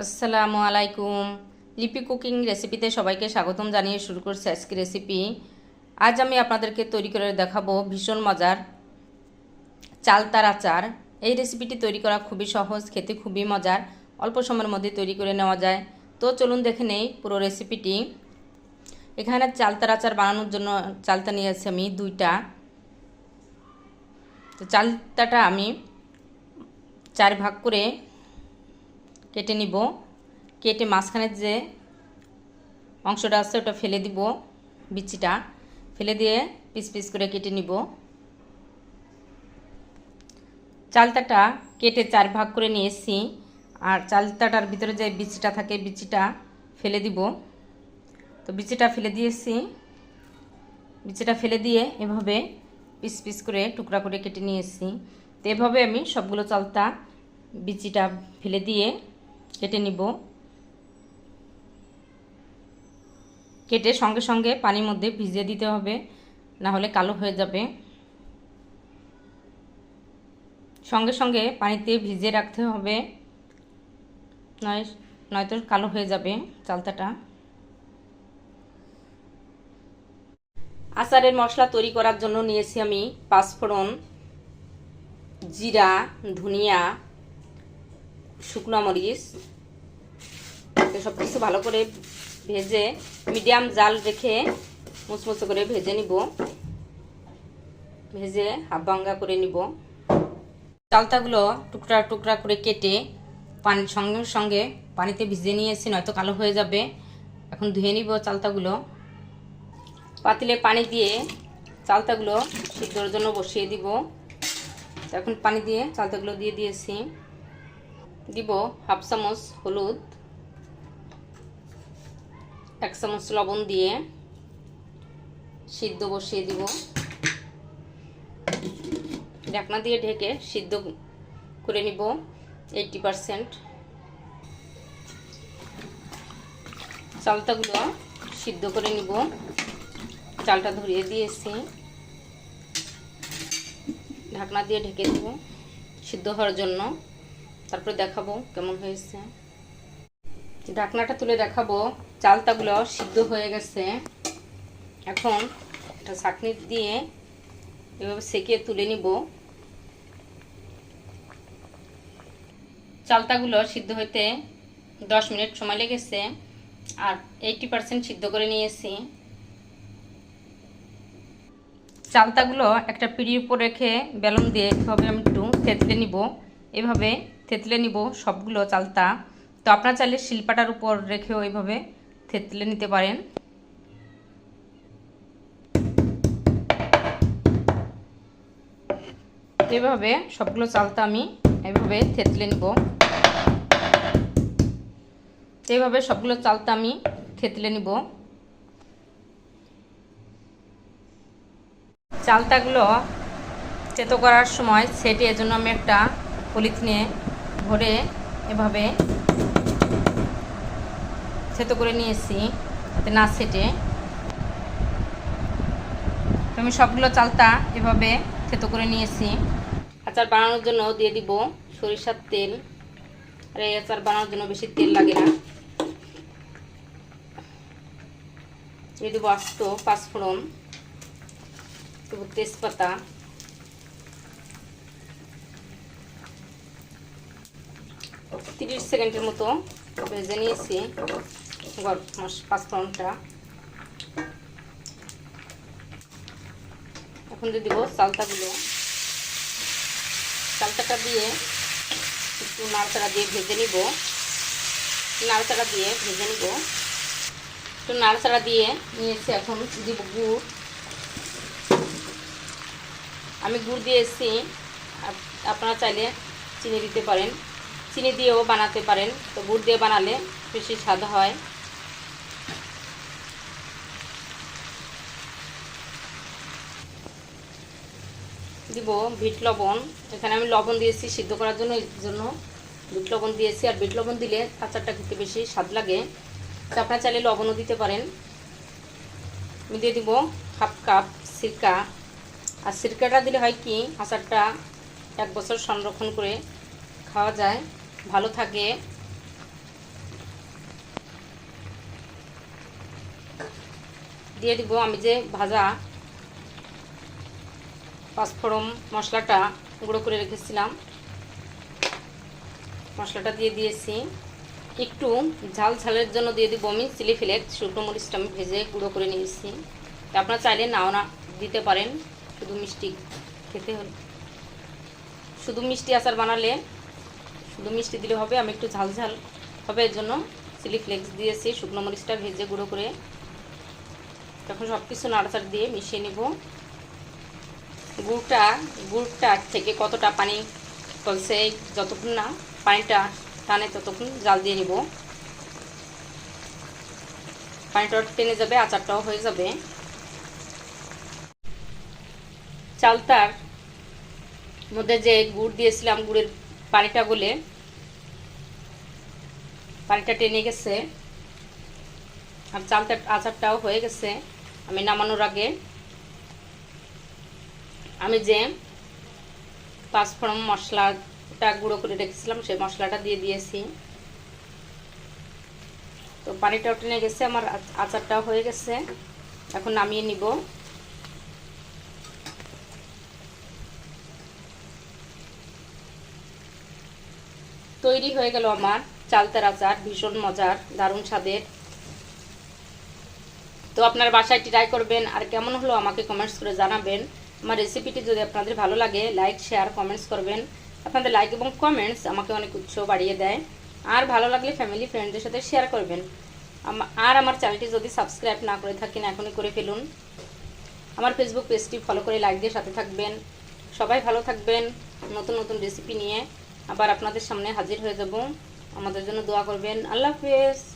আসসালামু আলাইকুম। লিপি কুকিং রেসিপিতে সবাইকে স্বাগতম জানিয়ে শুরু করছি আজকে রেসিপি। আজ আমি আপনাদেরকে তৈরি করে দেখাবো ভীষণ মজার চালতার আচার। এই রেসিপিটি তৈরি করা খুবই সহজ, খেতে খুবই মজার, অল্প সময়ের মধ্যে তৈরি করে নেওয়া যায়। তো চলুন দেখে নেই পুরো রেসিপিটি। এখানে চালতার আচার বানানোর জন্য চালতা নিয়েছি আমি দুইটা। তো চালতাটা আমি চার ভাগ করে কেটে নিব। কেটে মাঝখানে যে অংশটা আছে, ওটা ফেলে দিব বিচিটা। ফেলে দিয়ে পিস পিস করে কেটে নিব। চালতাটা কেটে চার ভাগ করে নিয়ে নিয়েছি। আর চালতাটার ভিতরে যে বিচিটা থাকে, বিচিটা ফেলে দিব। তো বিচিটা ফেলে দিয়েছি। বিচিটা ফেলে দিয়ে এভাবে পিস পিস করে টুকরা করে কেটে নিয়েছি। তো এভাবে আমি সবগুলো চালতা বিচিটা ফেলে দিয়ে কেটে নিব। কেটে সঙ্গে সঙ্গে পানির মধ্যে ভিজিয়ে দিতে হবে, না হলে কালো হয়ে যাবে। সঙ্গে সঙ্গে পানিতে ভিজিয়ে রাখতে হবে, নয় নয়তো কালো হয়ে যাবে চালতাটা। আচারের মশলা তৈরি করার জন্য নিয়েছি আমি পাঁচফোড়ন, জিরা, ধনিয়া শুকনো মরিচ সব কিছু ভালো করে ভেজে মিডিয়াম জাল রেখে মুচমুচো করে ভেজে নিব। ভেজে হাফ ভাঙ্গা করে নিব। চালতাগুলো টুকরা টুকরা করে কেটে পানির সঙ্গে সঙ্গে পানিতে ভিজে নিয়েছি, নয়তো কালো হয়ে যাবে। এখন ধুয়ে নিব চালতাগুলো। পাতিলে পানি দিয়ে চালতাগুলো সিদ্ধর জন্য বসিয়ে দিব। এখন পানি দিয়ে চালতাগুলো দিয়ে দিয়েছি। দিব হাফ চামচ হলুদ, এক চামচ লবণ দিয়ে সিদ্ধ বসিয়ে দিব। ঢাকনা দিয়ে ঢেকে সিদ্ধ করে নিব এইটটি পারসেন্ট। চালটাগুলো সিদ্ধ করে নিব। চালটা ধরিয়ে দিয়েছি। ঢাকনা দিয়ে ঢেকে দেব সিদ্ধ হওয়ার জন্য। তারপরে দেখাবো কেমন হয়েছে। ঢাকনাটা তুলে দেখাবো, চালতাগুলো সিদ্ধ হয়ে গেছে। এখন এটা চাটনি দিয়ে এভাবে সেকে তুলে নিব। চালতাগুলো সিদ্ধ হইতে দশ মিনিট সময় লেগেছে আর এইটি পারসেন্ট সিদ্ধ করে নিয়েছি। চালতাগুলো একটা পিড়ির উপর রেখে বেলুন দিয়ে এভাবে আমি একটু থেতলে নিব। এভাবে থেতলে নিব সবগুলো চালতা। তো আপনার চাইলে শিলপাটার উপর রেখেও এইভাবে থেতলে নিতে পারেন। এভাবে সবগুলো চালতা আমি এভাবে থেতলে নিব। এইভাবে সবগুলো চালতা আমি থেতলে নিব। চালতাগুলো তেতো করার সময় সেটে এজন্য আমি একটা পলিথিনে ভরে এভাবে থেতো করে নিয়েছি যাতে না সেটে আমি সবগুলো চালতা এভাবে থেতো করে নিয়েছি আচার বানানোর জন্য দিয়ে দিব সরিষার তেল। আর এই আচার বানানোর জন্য বেশি তেল লাগে না। দিয়ে দেবো আস্ত পাঁচফোড়ন। দেবো তেজপাতা। তিরিশ সেকেন্ডের মতো ভেজে নিয়েছি পাঁচফোড়নটা। এখন দিয়ে দিব চালতাগুলো। চালতাটা দিয়ে একটু নাড়তাড়া দিয়ে ভেজে নিব। নাড়তাড়া দিয়ে ভেজে নিব। একটু নাড়তাড়া দিয়ে নিয়েছি এখন দিব গুড়। আমি গুড় দিয়েছি। আপনারা চাইলে চিনি দিতে পারেন। চিনি দিয়েও বানাতে পারেন। তো গুড় দিয়ে বানালে বেশি স্বাদ হয়। দিব বিট লবণ। এখানে আমি লবণ দিয়েছি সিদ্ধ করার জন্য এই জন্য বিট লবণ দিয়েছি। আর বিট লবণ দিলে আচারটা খেতে বেশি স্বাদ লাগে। তো আপনারা চাইলে লবণও দিতে পারেন। আমি দিয়ে দিব হাফ কাপ সিরকা। আর সিরকাটা দিলে হয় কি, আচারটা এক বছর সংরক্ষণ করে খাওয়া যায়। ভালো থাকে। দিয়ে দিব আমি যে ভাজা পাঁচফোড়ন মশলাটা গুঁড়ো করে রেখেছিলাম। মশলাটা দিয়ে দিয়েছি। একটু ঝাল ঝালের জন্য দিয়ে দিব আমি চিলি ফ্লেক্স শুকনো মরিচটা আমি ভেজে গুঁড়ো করে নিয়েছি। আপনারা চাইলে নাও না, দিতে পারেন। শুধু মিষ্টি খেতে হলে। শুধু মিষ্টি আচার বানালে শুধু মিষ্টি দিলে হবে, আমি একটু ঝাল ঝাল হবে, এর জন্য চিলি ফ্লেক্স দিয়েছি, শুকনো মরিচটা ভেজে গুঁড়ো করে। তখন সব কিছু নাড়াচাড় দিয়ে মিশিয়ে নিব। গুড়টা গুড়টা থেকে কতটা পানি কলসে যতক্ষণ না পানিটা টানে ততক্ষণ জাল দিয়ে নিব। পানিটা টেনে যাবে, আচারটাও হয়ে যাবে। চালতার মধ্যে যে গুড় দিয়েছিলাম, গুড়ের পানিটা গলে, পানিটা টেনে গেছে। আর চালটা, আচারটাও হয়ে গেছে। আমি নামানোর আগে আমি যে পাঁচফোড়ন মশলাটা গুঁড়ো করে রেখেছিলাম, সেই মশলাটা দিয়ে দিয়েছি। তো পানিটাও টেনে গেছে, আমার আচারটাও হয়ে গেছে। এখন নামিয়ে নিব। তৈরি হয়ে গেল আমার। চালতার আচার, ভীষণ মজার, দারুণ স্বাদের। তো আপনার বাসায় ট্রাই করবেন আর কেমন হলো আমাকে কমেন্টস করে জানাবেন। আমার রেসিপিটি যদি আপনাদের ভালো লাগে লাইক শেয়ার কমেন্টস করবেন। আপনাদের লাইক এবং কমেন্টস আমাকে অনেক উৎসাহ বাড়িয়ে দেয়। আর ভালো লাগলে ফ্যামিলি ফ্রেন্ডদের সাথে শেয়ার করবেন। আর আমার চ্যানেলটি যদি সাবস্ক্রাইব না করে থাকেন, এখনই করে ফেলুন। আমার ফেসবুক পেজটি ফলো করে লাইক দিয়ে সাথে থাকবেন। সবাই ভালো থাকবেন নতুন নতুন রেসিপি নিয়ে। আবার আপনাদের সামনে হাজির হয়ে যাব। আমাদের জন্য দোয়া করবেন। আল্লাহ হাফেজ।